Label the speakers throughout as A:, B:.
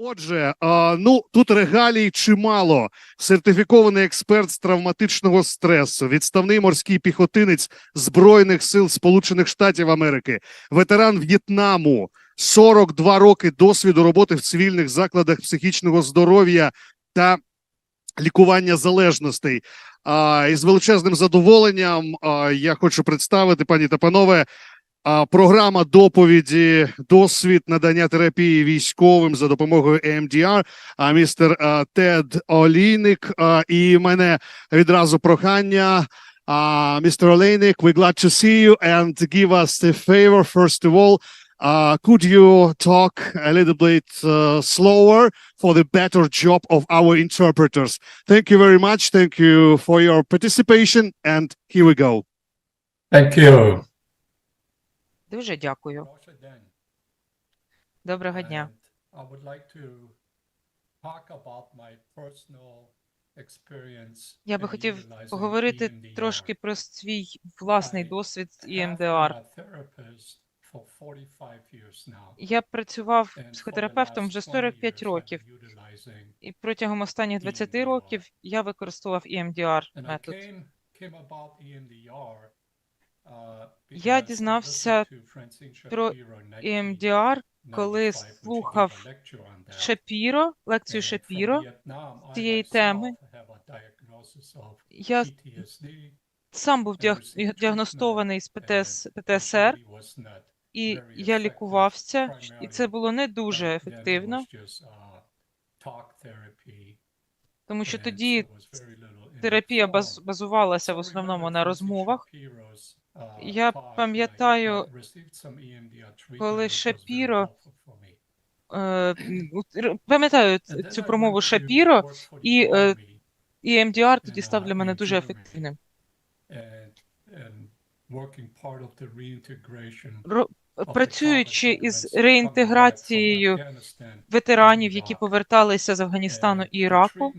A: Отже, ну тут регалій чимало. Сертифікований експерт з травматичного стресу, відставний морський піхотинець Збройних сил Сполучених Штатів Америки, ветеран В'єтнаму, 42 роки досвіду роботи в цивільних закладах психічного здоров'я та лікування залежностей. І з величезним задоволенням я хочу представити, пані та панове, програма доповіді, досвід надання терапії військовим за допомогою EMDR, а містер а, Тед Олійник. А, і мене відразу прохання. Uh, Mr. Oleynik, we're glad to see you and give us the favor. First of all, uh, could you talk a little bit uh, slower for the better job of our interpreters? Thank you very much. Thank you for your participation. And here we go.
B: Thank you.
C: Дуже дякую. Доброго дня. Я би хотів поговорити трошки про свій власний досвід
B: 45 years now.
C: Я працював психотерапевтом вже
B: 20
C: 45 років, і протягом останніх 20 років я використовував EMDR метод. Я дізнався про EMDR, коли
B: 95, and she gave a
C: слухав. Шапіро, лекцію Шапіро. Цієї теми. Я сам був діагностований з ПТС, ПТСР, і я лікувався, і це було не дуже ефективно,
B: uh,
C: тому що тоді терапія базувалася в основному на розмовах.
B: Uh,
C: Я пам'ятаю, коли Шапіро. Е, Пам'ятаю цю промову Шапіро, і, е, і МДР тоді став для
B: uh,
C: мене дуже ефективним. Працюючи із реінтеграцією ветеранів, які поверталися з Афганістану і Іраку,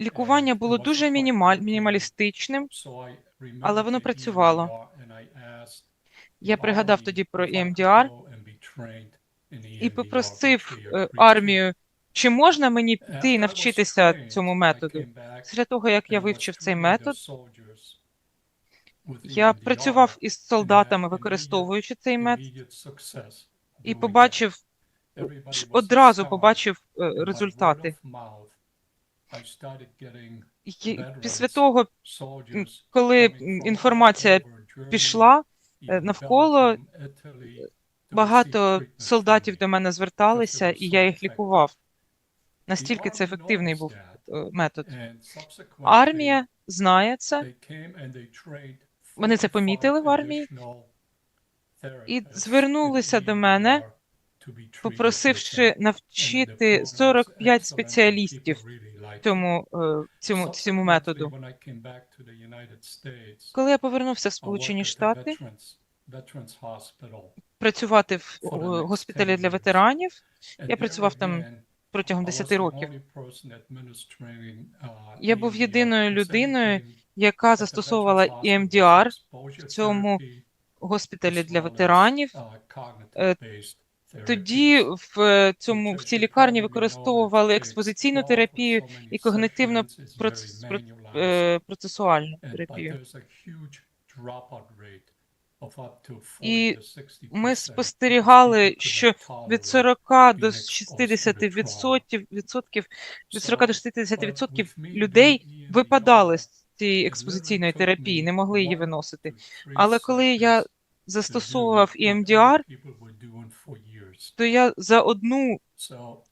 C: лікування було дуже мінімаль, мінімалістичним. Але воно працювало. Я пригадав тоді про EMDR і попросив е, армію, чи можна мені піти і навчитися цьому методу. Після того, як я вивчив цей метод, я працював із солдатами, використовуючи цей метод, і побачив одразу побачив е, результати. Після того, коли інформація пішла, навколо, багато солдатів до мене зверталися, і я їх лікував. Настільки це ефективний був е, метод. Армія знає це, Вони це помітили в
B: 45
C: армії і звернулися до мене, попросивши навчити 45 спеціалістів цьому, е, цьому, цьому методу. Коли я повернувся в Сполучені Штати працювати в е, госпіталі для ветеранів я працював там протягом 10 років. Я був єдиною людиною, яка застосовувала EMDR в цьому госпіталі для ветеранів. Е, Тоді в е, цьому в цій лікарні використовували експозиційну терапію і когнитивно е, процесуальну терапію. І Ми спостерігали, що від 40 до 60 відсотків, відсотків від 40 до 60 відсотків людей випадали з цієї експозиційної терапії, не могли її виносити. Але коли я застосовував EMDR, то я за одну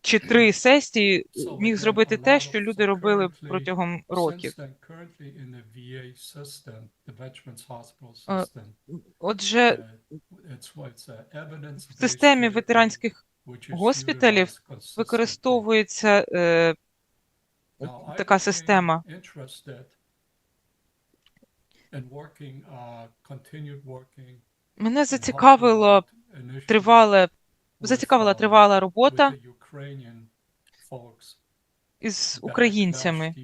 C: чи три сесії міг зробити те, що люди робили протягом років. Отже, в системі ветеранських госпіталів використовується е, така система. Мене зацікавило тривале, зацікавила тривала робота із українцями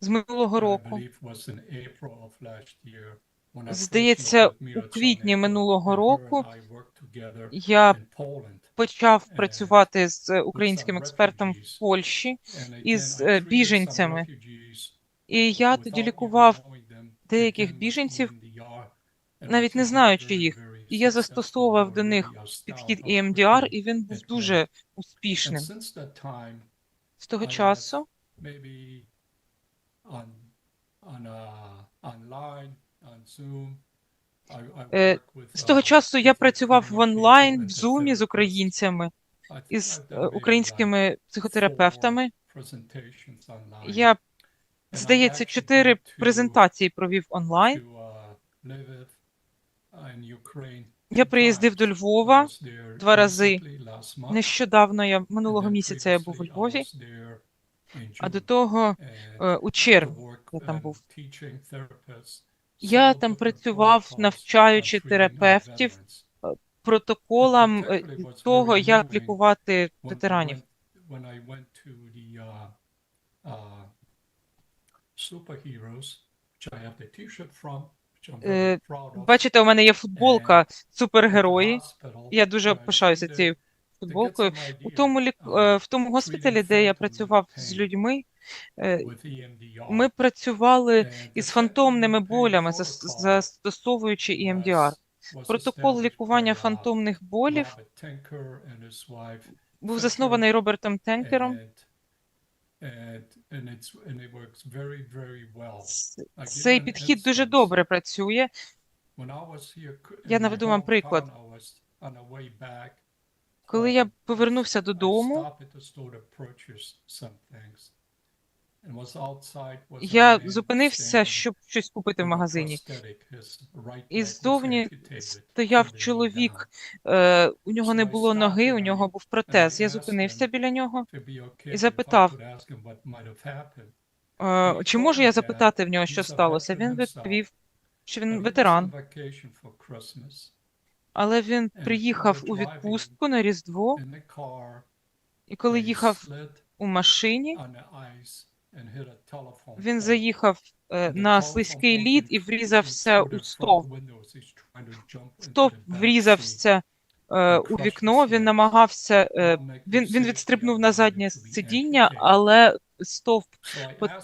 C: з минулого року. Здається, у квітні минулого року я почав працювати з українським експертом в Польщі, із, е, біженцями. і я тоді лікував деяких біженців, навіть не знаючи їх. І я застосовував до них підхід EMDR, і він був дуже успішним. З того часу
B: uh,
C: Е, З того
B: uh,
C: часу я працював в онлайн, в зумі з українцями, із е, українськими психотерапевтами. Я, здається, чотири презентації провів онлайн. Я приїздив до Львова два рази. Нещодавно я минулого місяця я був у Львові, а до того е, у червні. я там був. Я там працював, навчаючи терапевтів протоколам е, того, як лікувати ветеранів.
B: uh, uh, superheroes, which I have the t-shirt from,
C: Е, Бачите, у мене є футболка Супергерої. Я дуже пишаюся цією футболкою. У тому лік... е, в тому госпіталі, де я працював з людьми, е,
B: EMDR.
C: ми працювали із фантомними болями, застосовуючи EMDR.
B: was
C: Протокол лікування фантомних болів був заснований Робертом Тенкером. Цей підхід дуже добре працює. Я наведу вам приклад. Коли я повернувся додому, я зупинився, щоб щось купити в магазині. І ззовні стояв чоловік, е, у нього не було ноги, у нього був протез. Я зупинився біля нього. і запитав. Е, Чи можу я запитати в нього, що сталося? Він відповів, що він ветеран, але він приїхав у відпустку на Різдво, і коли їхав у машині, він заїхав е, на слизький лід і врізався у стовп. Стовп врізався е, у вікно, він намагався, е, він, він відстрибнув на заднє сидіння, але стовп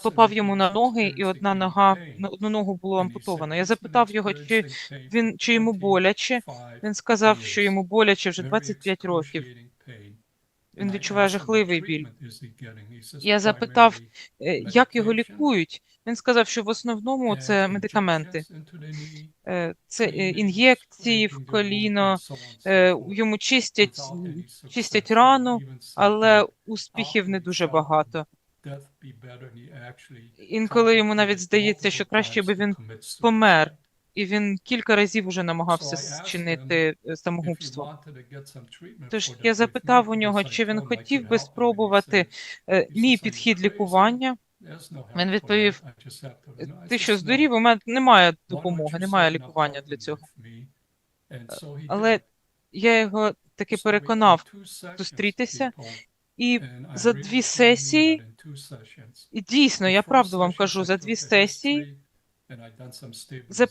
C: попав йому на ноги, і одна нога, на одну ногу було ампутовано. Я запитав його, чи він чи йому боляче.
B: 25
C: Він сказав, що йому боляче вже
B: Very
C: 25 років. Він відчуває жахливий біль. Я запитав, Е, Як його лікують? Він сказав, що в основному це медикаменти. Е, Це е, ін'єкції в коліно, е, йому чистять, чистять рану, але успіхів не дуже багато. Інколи йому навіть здається, що краще би він помер. І він кілька разів уже намагався зчинити е, самогубство. Тож я запитав у нього, чи він хотів би спробувати е, мій
B: says, "Are you
C: підхід лікування. Він відповів, Ти що,
B: "No.
C: здурів? У мене немає допомоги, немає лікування для цього.
B: with me?" And so he
C: Але я його таки переконав зустрітися, і за дві сесії, і дійсно, я правду вам кажу, за дві сесії, За-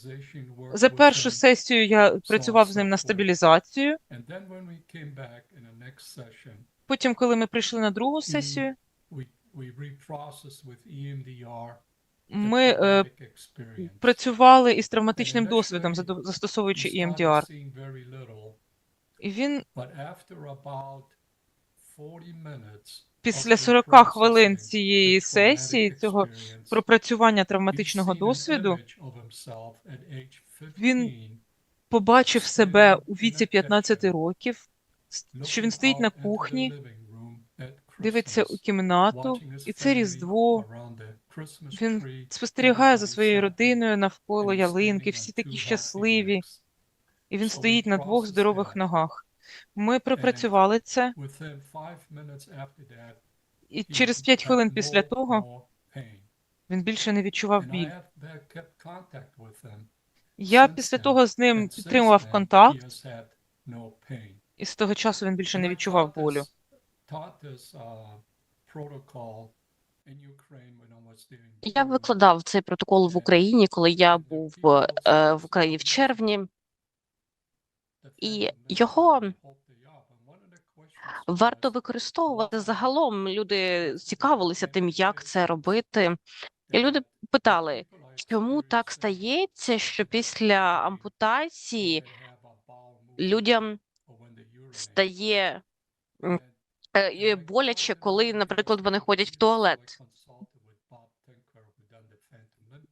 C: за першу сесію я працював з ним на стабілізацію.
B: And then when we came back in the next session,
C: Потім, коли ми прийшли на другу сесію,
B: E
C: ми е, працювали із травматичним досвідом, застосовуючи EMDR. І він
B: but after about 40 minutes
C: після
B: of
C: 40
B: reprocessing
C: хвилин цієї сесії, цього пропрацювання травматичного досвіду, Він
B: 15,
C: побачив себе у віці 15 років, що він стоїть на кухні, дивиться у кімнату, і це Різдво. Він спостерігає за своєю родиною навколо ялинки, всі такі щасливі, і він стоїть на двох здорових ногах. Ми пропрацювали це, і через 5 хвилин після того він більше не відчував біль. Я після того з ним підтримував контакт, і з того часу він більше не відчував болю.
B: uh,
D: Я викладав цей протокол в Україні, коли я був е, в Україні в червні. І його варто використовувати загалом. Люди цікавилися тим, як це робити. І люди питали, чому так стається, що після ампутації людям стає е, е, боляче, коли, наприклад, вони ходять в туалет.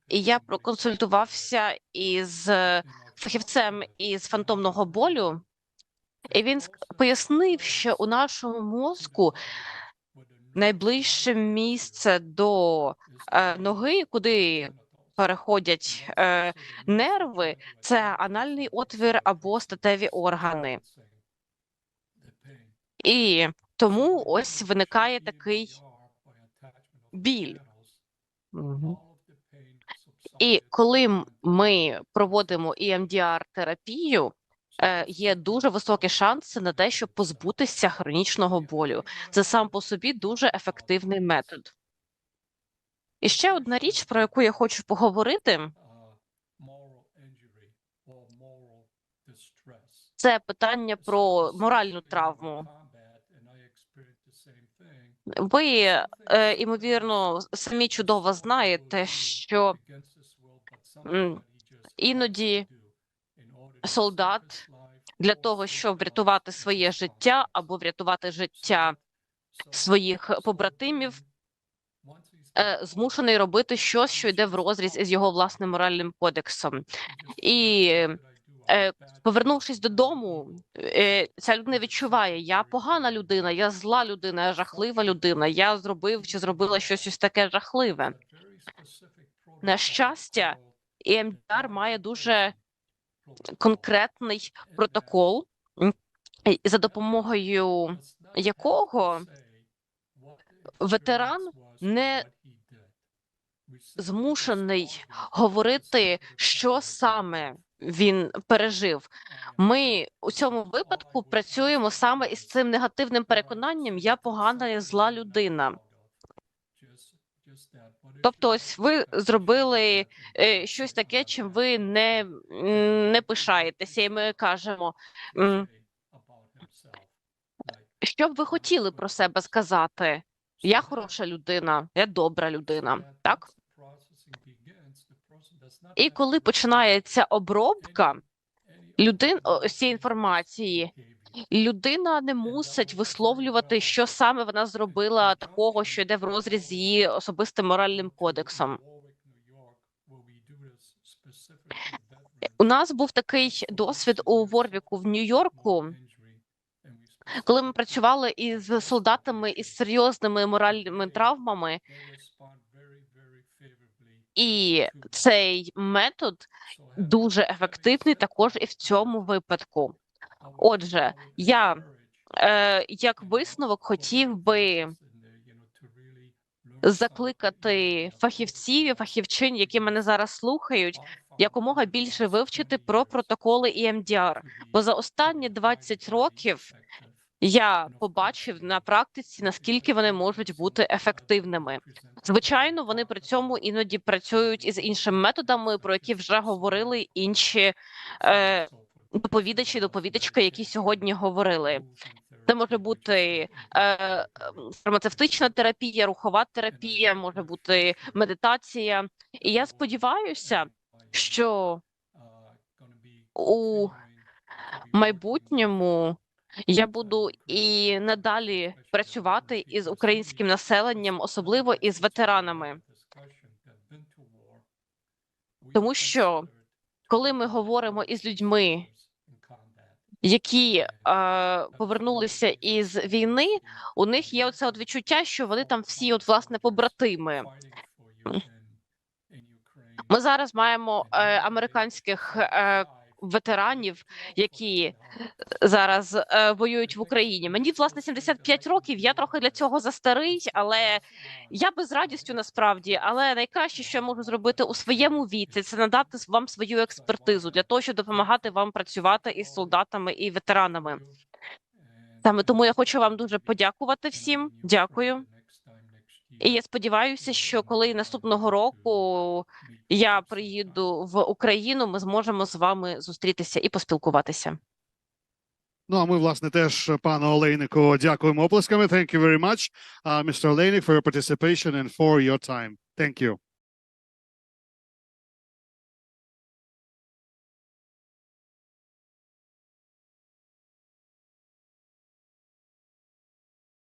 D: І я проконсультувався із фахівцем із фантомного болю, і він пояснив, що у нашому мозку найближче місце до е, ноги, куди переходять е, нерви, це анальний отвір або статеві органи. І тому ось виникає такий біль. І коли ми проводимо emdr терапію є дуже високі шанси на те, щоб позбутися хронічного болю. Це сам по собі дуже ефективний метод. І ще одна річ, про яку я хочу поговорити, це питання про моральну травму. Ви, е, ймовірно, самі чудово знаєте, що іноді солдат для того, щоб врятувати своє життя або врятувати життя своїх побратимів, е, змушений робити щось, що йде в розріз із його власним моральним кодексом. І е, повернувшись додому, е, ця людина відчуває: я погана людина, я зла людина, я жахлива людина. Я зробив чи зробила щось ось таке жахливе. На щастя, EMDR має дуже конкретний протокол, за допомогою якого ветеран не змушений говорити, що саме він пережив. Ми у цьому випадку працюємо саме із цим негативним переконанням Я погана, я зла людина. Тобто, ось ви зробили е, щось таке, чим ви не, не пишаєтеся, і ми кажемо, що б ви хотіли про себе сказати? Я хороша людина, я добра людина, так? І коли починається обробка людин цієї інформації, людина не мусить висловлювати, що саме вона зробила такого, що йде в розріз з її особистим моральним кодексом. У нас був такий досвід у Ворвіку в Нью-Йорку, коли ми працювали із солдатами із серйозними моральними травмами, і цей метод дуже ефективний також і в цьому випадку. Отже, я е, як висновок хотів би закликати фахівців і фахівчин, які мене зараз слухають, якомога більше вивчити про протоколи EMDR. Бо за останні 20 років я побачив на практиці, наскільки вони можуть бути ефективними. Звичайно, вони при цьому іноді працюють із іншими методами, про які вже говорили інші е, доповідачі, доповідачки, які сьогодні говорили. Це може бути е, фармацевтична терапія, рухова терапія, може бути медитація. І я сподіваюся, що у майбутньому я буду і надалі працювати із українським населенням, особливо із ветеранами. Тому що коли ми говоримо із людьми, які е, повернулися із війни, у них є оце от відчуття, що вони там всі, от власне, побратими. Ми зараз маємо е, американських е, ветеранів, які зараз е, воюють в Україні. Мені власне 75 років. Я трохи для цього застарий, але я би з радістю насправді. Але найкраще, що я можу зробити у своєму віці, це надати вам свою експертизу для того, щоб допомагати вам працювати із солдатами і ветеранами. Саме тому я хочу вам дуже подякувати всім. Дякую. І я сподіваюся, що коли наступного року я приїду в Україну, ми зможемо з вами зустрітися і поспілкуватися.
A: Ну а ми, власне, теж пану Олейнику дякуємо оплесками. Thank you very much, uh, Mr. Олейник, for your participation and for your time. Thank you.